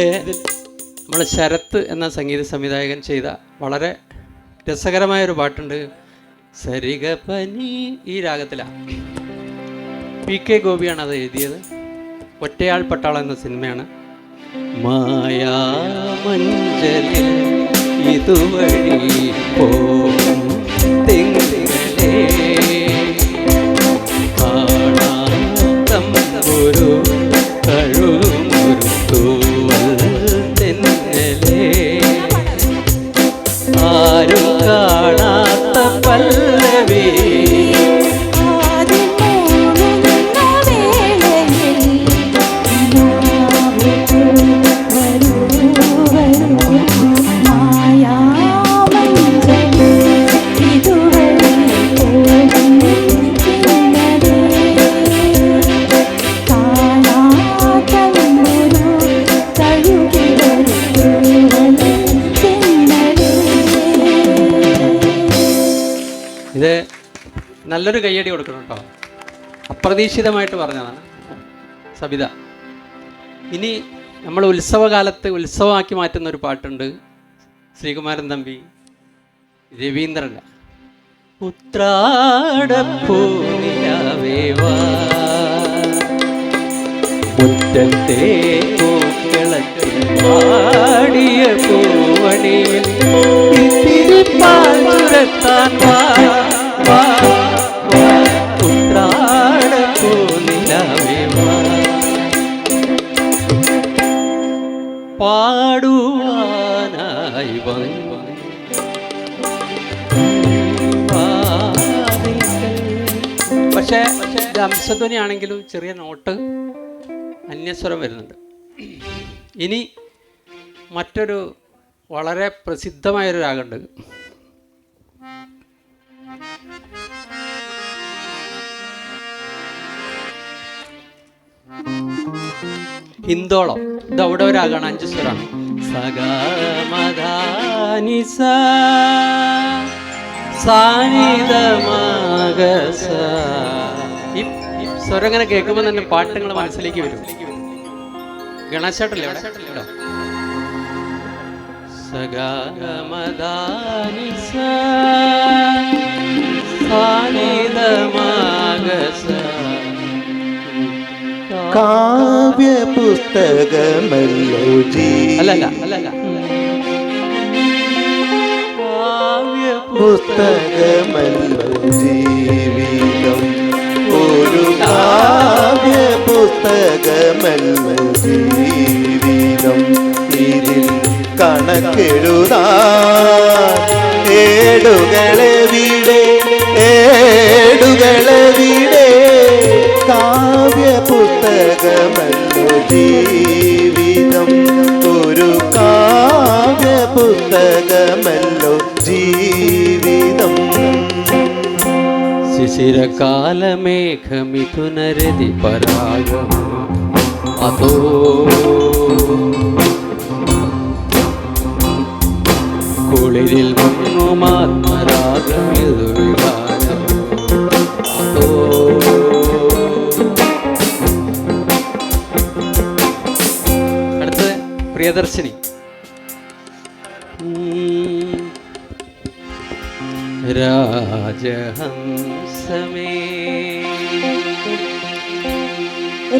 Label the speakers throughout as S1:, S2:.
S1: നമ്മൾ ശരത്ത് എന്ന സംഗീത സംവിധായകൻ ചെയ്ത വളരെ രസകരമായ ഒരു പാട്ടുണ്ട്. സരിഗ പനി. ഈ രാഗത്തിലാണ് പി കെ ഗോപിയാണ് അത് എഴുതിയത്. ഒറ്റയാൾ പട്ടാളം എന്ന സിനിമയാണ്. മായാമഞ്ചലിൽ ഇതുവഴി പോകും കാണാത്തം ഒരു കഴുമുരു ഇത് നല്ലൊരു കയ്യടി കൊടുക്കണം കേട്ടോ. അപ്രതീക്ഷിതമായിട്ട് പറഞ്ഞതാണ് സബിത. ഇനി നമ്മൾ ഉത്സവകാലത്ത് ഉത്സവമാക്കി മാറ്റുന്ന ഒരു പാട്ടുണ്ട് ശ്രീകുമാരൻ തമ്പി രവീന്ദ്രന്റെ ഉത്രാടപ്പൂനിലാവേവാ മുറ്റത്തെ പാടിയ പൂവണിയിൽ പാൽ ചുരത്താൻ അംശധ്വനി ആണെങ്കിലും ചെറിയ നോട്ട് അന്യസ്വരം വരുന്നുണ്ട്. ഇനി മറ്റൊരു വളരെ പ്രസിദ്ധമായൊരു രാഗമുണ്ട് ഹിന്ദോളം. ഇത് അവിടെ ഒരു രാഗമാണ് അഞ്ച് സ്വരാണ്. സഗമധാനി ഈ ഈ സ്വരം ഇങ്ങനെ കേൾക്കുമ്പോൾ തന്നെ പാട്ടുകൾ മനസ്സിലേക്ക് വരും. ഗണേശേട്ടല്ലേ അവിടെ സഗമധാനി സാനിതമാഗസ
S2: കാവ്യ പുസ്തകമല്ലോ ജീ.
S1: അല്ലല്ല അല്ലല്ല. കാവ്യ
S2: പുസ്തകമല്ലോ ജീവിതം. ഒരു കാവ്യ പുസ്തകമല്ലോ ജീവിതം കണക്കെഴുതാൻ ഏടുകളെ വീടേ ഏടുകളെ വീടേ. കാവ്യ പുസ്തകമല്ലോ ജീവിതം ഒരു കാവ്യ പുസ്തകമല്ലോ ജീവിതം.
S1: ശിശിരകാലമേഘമിഥുനരതി പരാഗം അതോ കുളിരിൽ മങ്ങുമാത്മരാഗമിതു വികാരം അതോ അടുത്തത് പ്രിയദർശിനി. രാജഹംസമേ. ഈ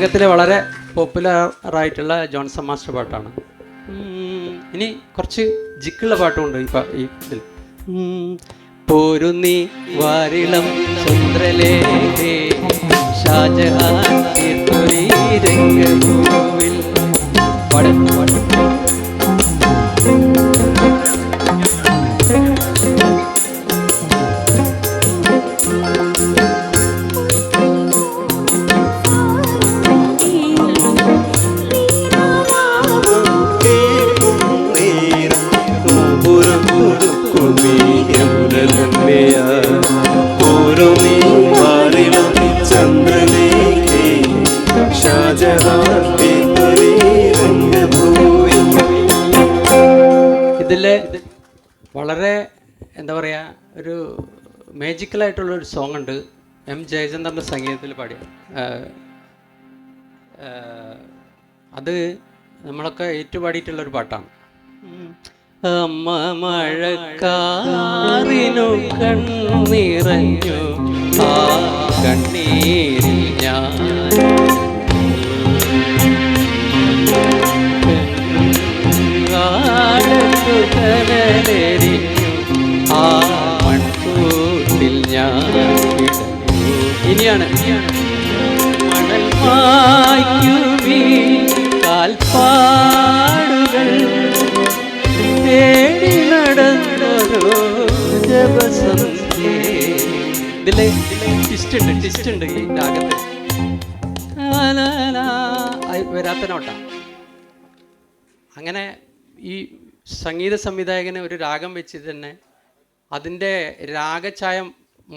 S1: രാഗത്തിലെ വളരെ പോപ്പുലർ ആയിട്ടുള്ള ജോൺസൺ മാസ്റ്റർ പാട്ടാണ്. ഇനി കുറച്ച് ജിക്കുള്ള പാട്ടുമുണ്ട് ഈ ഈ ഇതിൽ. പോരുന്നി വാരിളം ചന്ദ്രലേഖേ ഷാജഹാൻ രംഗഭൂവിൽ. പാട് പാട്. കുമ്മി വളരെ എന്താ പറയുക ഒരു മേജിക്കലായിട്ടുള്ള ഒരു സോങ് ഉണ്ട്. എം ജയചന്ദ്രന്റെ സംഗീതത്തിൽ പാടിയ. അത് നമ്മളൊക്കെ ഏറ്റുപാടിയിട്ടുള്ളൊരു പാട്ടാണ്. അമ്മ മഴക്കാറിനു കണ്ണീറഞ്ഞു ആ കണ്ണീരിൽ ഉണ്ട് ഈ രാഗത്തിൽ. വരാത്ത നോട്ടാ. അങ്ങനെ ഈ സംഗീത സംവിധായകന് ഒരു രാഗം വെച്ച് തന്നെ അതിന്റെ രാഗഛായം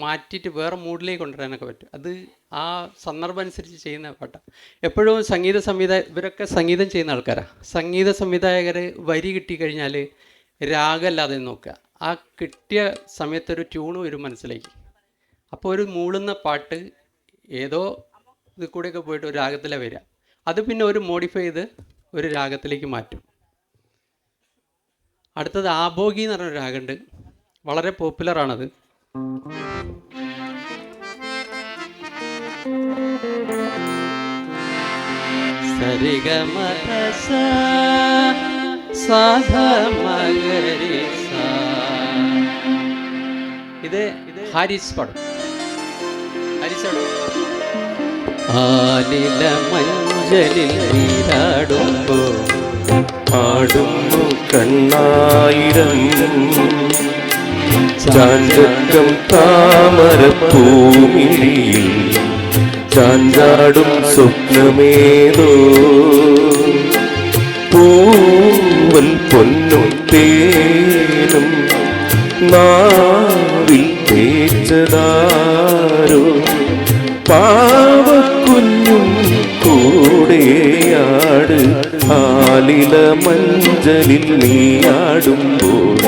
S1: മാറ്റിയിട്ട് വേറെ മൂഡിലേക്ക് കൊണ്ടുവരാനൊക്കെ പറ്റും. അത് ആ സന്ദർഭം അനുസരിച്ച് ചെയ്യുന്ന പാട്ടാണ് എപ്പോഴും സംഗീത സംവിധായ ഇവരൊക്കെ സംഗീതം ചെയ്യുന്ന ആൾക്കാരാണ് സംഗീത സംവിധായകർ വരി കിട്ടിക്കഴിഞ്ഞാൽ രാഗമല്ലാതെ നോക്കുക. ആ കിട്ടിയ സമയത്തൊരു ട്യൂണ് വരും മനസ്സിലേക്ക്. അപ്പോൾ ഒരു മൂളുന്ന പാട്ട് ഏതോ ഇത് കൂടെയൊക്കെ പോയിട്ട് ഒരു രാഗത്തിലെ വരിക. അത് പിന്നെ ഒരു മോഡിഫൈ ചെയ്ത് ഒരു രാഗത്തിലേക്ക് മാറ്റും. അടുത്തത് ആഭോഗി എന്ന് പറഞ്ഞൊരു രാഗമുണ്ട്. വളരെ പോപ്പുലറാണത്. ഇത് ഹാരിസ് പടം. ഹാരിസ് പാടും. ആലില മഞ്ചലിൽ നീരാടുമ്പോ
S3: പാടുന്നു കണ്ണായിരം ചാഞ്ചക്കം താമരപ്പൂമിഴിയിൽ ചാഞ്ചാടും സ്വപ്നമേതോ. പൂവൽ പൊന്നും തേനും നാവിൽ തേച്ചതാരോ. പാവക്കുഞ്ഞും കൂടെയാട് ആലില മഞ്ചലിൽ നീയാടുമ്പോൾ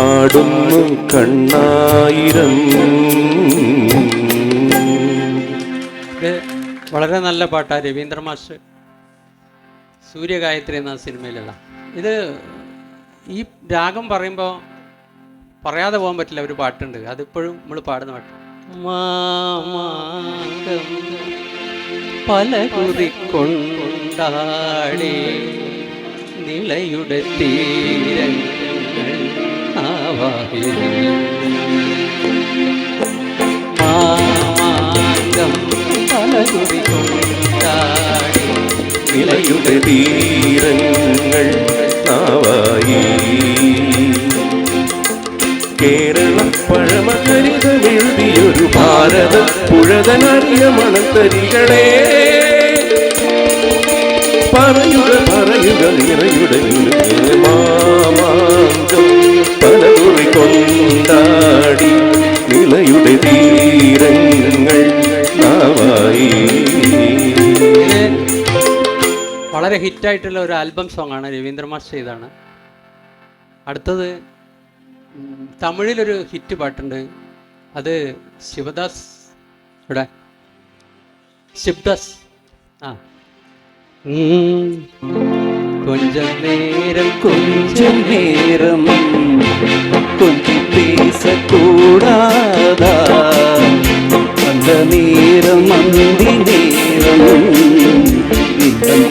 S3: ആടുന്നു കണ്ണായിരം.
S1: വളരെ നല്ല പാട്ടാ രവീന്ദ്ര മാസ്റ്റർ. സൂര്യഗായത്രി എന്ന സിനിമയിലുള്ള. ഇത് ഈ രാഗം പറയുമ്പോൾ പറയാതെ പോകാൻ പറ്റില്ല ഒരു പാട്ടുണ്ട്. അതിപ്പോഴും നമ്മൾ പാടുന്ന പാട്ട്. മാമാങ്കം പല കുതിക്കൊണ്ടാടി നിളയുടെ തീരങ്ങൾ മാമാങ്കം പല
S3: നിളയുടെ തീരങ്ങൾ ആവായി. കേരള ഭാരത പുഴതനറിയ മണത്തരികളെ. പറയുക പറയുക നിറയുടെ മാമാങ്കം. പലകുറി കൊണ്ടാടി നിലയുടെ തീരങ്ങൾ നാവായി.
S1: വളരെ ഹിറ്റായിട്ടുള്ള ഒരു ആൽബം സോങ് ആണ് രവീന്ദ്ര മാഷ് ചെയ്താണ് അടുത്തത് തമിഴിലൊരു ഹിറ്റ് പാട്ടുണ്ട്. அது சிவதாஸ் சிவ்தாஸ் ஆ. கொஞ்சம் நேரம் கொஞ்சம் நேரம்
S4: கொஞ்சம் பேசக்கூடாதா? அந்த நேரம் அந்தி நேரம் இன்னும்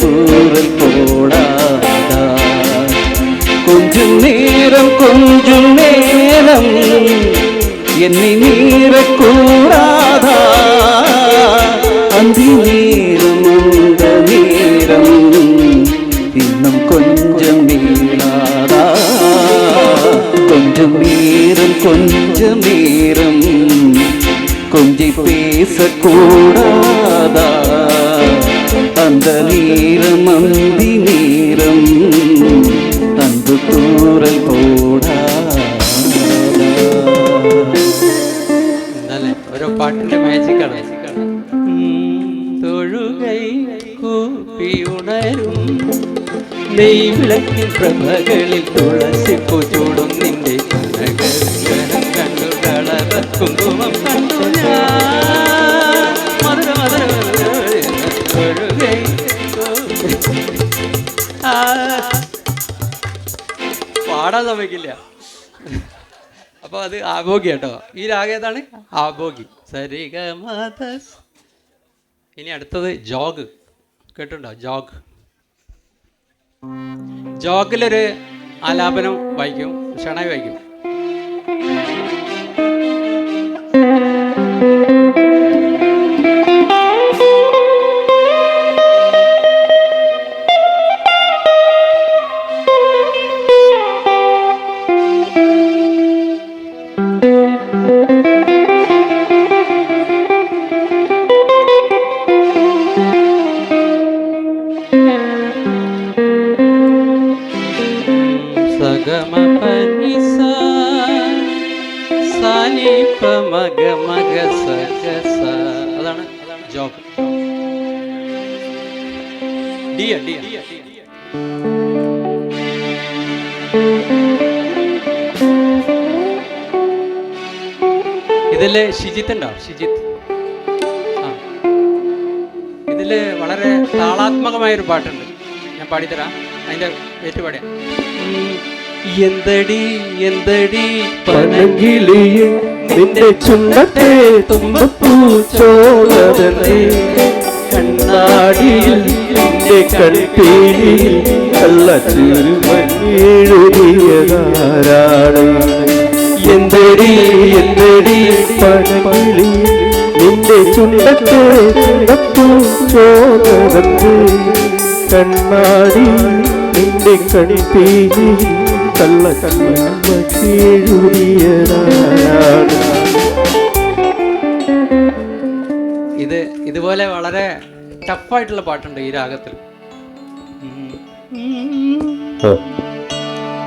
S4: கூறல் போடாதா? கொஞ்சம் நேரம் கொஞ்சம் நேரம் என்னை நீர கூடாதா அந்தி நேரம் அந்த நேரம் இன்னும் கொஞ்சம் நீளாதா கொஞ்சம் நேரம் கொஞ்சம் நேரம் கொஞ்சி பேசக்கூடாதா? அந்த நேரம் அந்தி நேரம்
S1: നെയ്വിളക്കിൻ പ്രഭകളിൽ തുളസിപ്പു ചൂടും നിന്റെ കനകരംഗനം കണ്ടു കളവ കുങ്കുമം കണ്ടു ഞാൻ. മധുര മധുര. പാടാൻ സമ്മതിക്കില്ല. അപ്പൊ അത് ആഭോഗി കേട്ടോ. ഈ രാഗേതാണ് ആഭോഗി. സരിഗ ഇനി അടുത്തത് ജോഗ്. കേട്ടുണ്ടോ ജോഗ്. ജോഗിലൊരു ആലാപനം വായിക്കും ഷണായി വായിക്കും. ഇതിൽ ഷിജിത്ത് ഉണ്ടോ? ഷിജിത്ത് ആ. ഇതിൽ വളരെ താളാത്മകമായൊരു പാട്ടുണ്ട്. ഞാൻ പാടിത്തരാം. അതിന്റെ ഏറ്റുപാടിയ എന്തടി എന്തടി?
S3: പനങ്കിളിയെ നിന്റെ ചുണ്ടത്തെ തുമ്പപ്പൂ ചോളതേ കണ്ണാടിയിൽ നിന്റെ കൺപീലിയിൽ കള്ളച്ചിരുമഞ്ഞെഴുതിയതാരാണ് എന്തടി എന്തടി? പനങ്കിളി നിന്റെ ചുണ്ടത്തെ തുമ്പപ്പൂ ചോളതേ കണ്ണാടി നിന്റെ കൺപീലി കള്ള കീഴുതിയതാണ്
S1: ഇത് ഇതുപോലെ വളരെ ടഫായിട്ടുള്ള പാട്ടുണ്ട് ഈ രാഗത്തിൽ.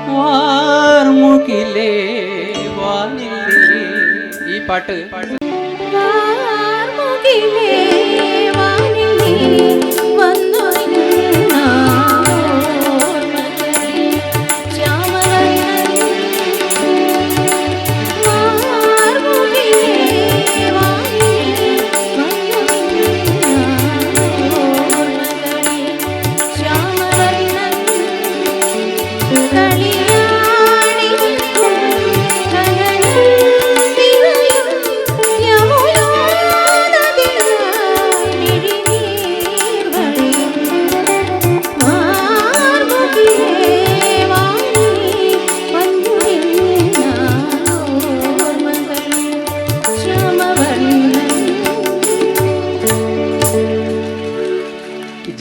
S1: വാർമുകിലേ വാനില്ലേ ഈ പാട്ട്
S5: വാർമുകിലേ വാനിലേ.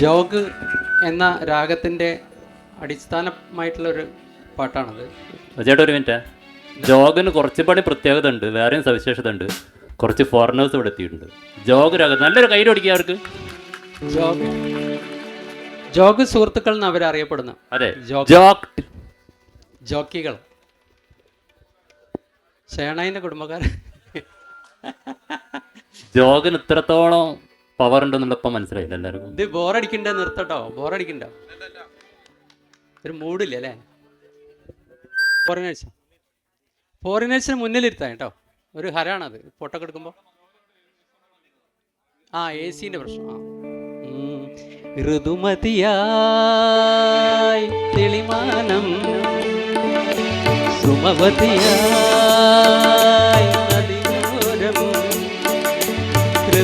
S1: ജോഗ് എന്ന രാഗത്തിന്റെ അടിസ്ഥാനമായിട്ടുള്ള ഒരു പാട്ടാണത്
S6: ചേട്ടാ ഒരു മിനിറ്റ്. ജോഗിന് കുറച്ച് പണി പ്രത്യേകത ഉണ്ട് വേറെയും സവിശേഷത ഉണ്ട് കുറച്ച് ഫോറിനേഴ്സ് ഇവിടെ എത്തിയിട്ടുണ്ട്. ജോഗ് രാഗം നല്ലൊരു കൈ ഓടിക്കുക അവർക്ക്
S1: ജോഗ്. ജോഗ് സുഹൃത്തുക്കൾ എന്ന് അവരറിയപ്പെടുന്നു.
S6: അതെ.
S1: ജോക്കികൾ. ഷേണായിന്റെ കുടുംബക്കാർ
S6: ജോഗിന് ഇത്രത്തോളം പവർ ഉണ്ടെന്നുള്ള ഇപ്പം മനസ്സിലായില്ല എല്ലാവർക്കും.
S1: ഇത് ബോറടിക്കണ്ട നിർത്തട്ടോ. ബോറടിക്കണ്ട. ഒരു മൂഡില്ല അല്ലേ? ഫോറിനേഴ്സ് ഫോറിനേഴ്സിന് മുന്നിലിരുത്താൻ കേട്ടോ. ഒരു ഹരാണത്. ഫോട്ടോ ഒക്കെ എടുക്കുമ്പോൾ ആ എ സിന്റെ പ്രശ്നം. ആ. ഋതുമതിയായി തെളിമാനം. സുമവതിയായി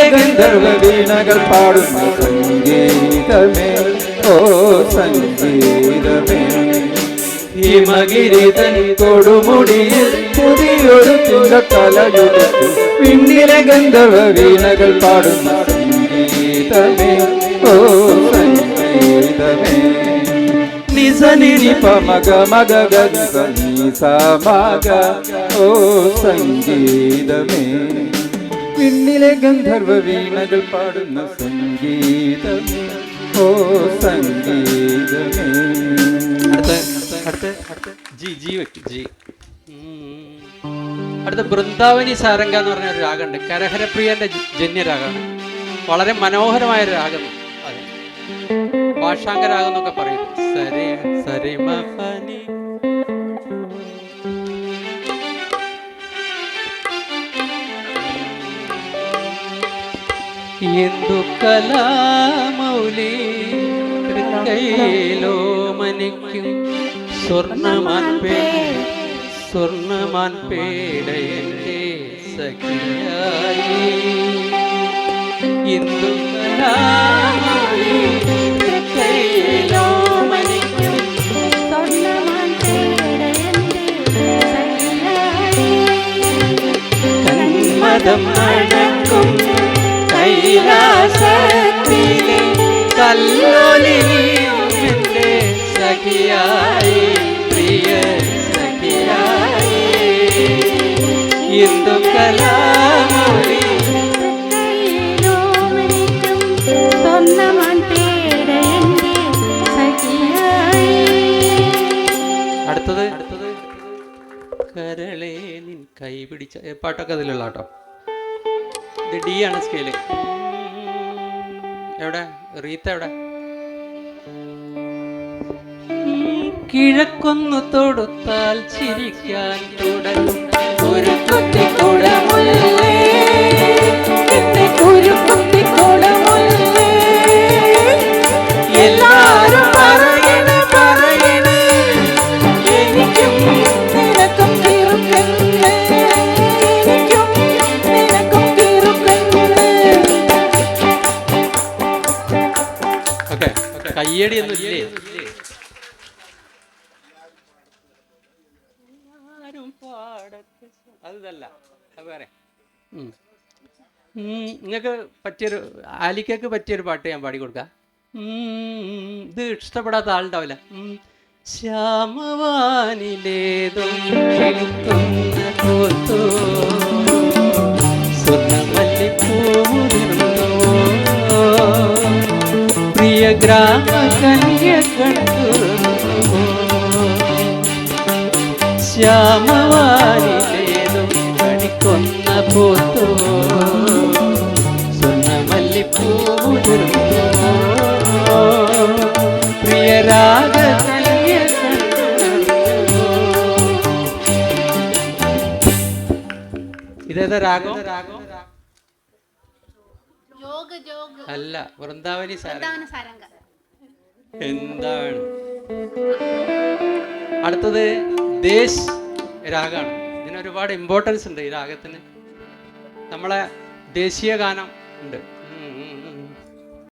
S1: വിണ്ണിലെ ഗന്ധർവ വീണകൾ പാടുന്ന സംഗീതമേ. ഓ സംഗീതമേ.
S4: ഹിമഗിരിതൻ കൊടുമുടിയിൽ പുതിയൊരു ചിന്തത്തലയുടച്ചു പിന്നിലെ ഗന്ധർവ വീണകൾ പാടുന്ന സംഗീതമേ. ഓ സംഗീതമേ. നിസ നിരി പമഗ മഗ ഗ നിസ മഗ ഓ സംഗീതമേ. പിന്നിലെ ഗന്ധർവ വീണകൾ പാടുന്ന സംഗീതം. ഓ സംഗീതമേ.
S1: അടുത്ത അടുത്ത ജി ജി വെക്കും ജി. അടുത്ത ബൃന്ദാവനി സാരംഗ എന്ന് പറഞ്ഞ ഒരു രാഗമുണ്ട്. കരഹരപ്രിയന്റെ ജന്യരാഗമാണ്. വളരെ മനോഹരമായ ഒരു രാഗം. അത്. എന്നൊക്കെ പറയും. സരി സരി എന്തു കലാമൗലി തൃക്കൈയിലോ മനിക്കും സ്വർണമാൻ പേ സ്വർണമാൻ പേടയന്റെ സഖിയായി എന്തു കലാമൗലി തൃക്കൈയിലോ മനിക്കും കൈലാസത്തിലെ സഖിയായി പ്രിയ. അടുത്തത്? കരളേ നിൻ കൈ പിടിച്ച പാട്ടൊക്കെ അതിലുള്ള കേട്ടോ ഇത് ഡി ആണ് സ്കെയിൽ എവിടെ? റീത്ത എവിടെ? കിഴക്കൊന്നു തൊടുത്താൽ ചിരിക്കാൻ തുടങ്ങും. ഒരു കുട്ടിക്കൂടമുല്ലേ?
S5: ഒരു കുരുക്കുത്തിക്കുടമുല്ലേ.
S1: കയ്യടി ഒന്നും ഇല്ലേ അതല്ല നിങ്ങക്ക് വേറെ. നിങ്ങൾക്ക് പറ്റിയൊരു ആലിക്കക്ക് പറ്റിയൊരു പാട്ട് ഞാൻ പാടി കൊടുക്കാം. ഉം, ഇത് ഇഷ്ടപ്പെടാത്ത ആളുണ്ടാവില്ല. ശ്യാമവാനിലേതോ ಜಯ ಗ್ರಾಮ ಕನ್ಯ ಕಂಡು శ్యామవారి లేదు కడికొన్న పోతూ. సున్న మల్లి పువ్వు
S7: ప్రియరాగ ఇదేదో
S1: రాగం. വൃന്ദാവനി
S7: സാരംഗ?
S1: എന്താണ്? അടുത്തത് ദേശ് രാഗാണ്. ഇതിന് ഒരുപാട് ഇമ്പോർട്ടൻസ് ഉണ്ട് ഈ രാഗത്തിന്. നമ്മളെ ദേശീയ ഗാനം ഉണ്ട്.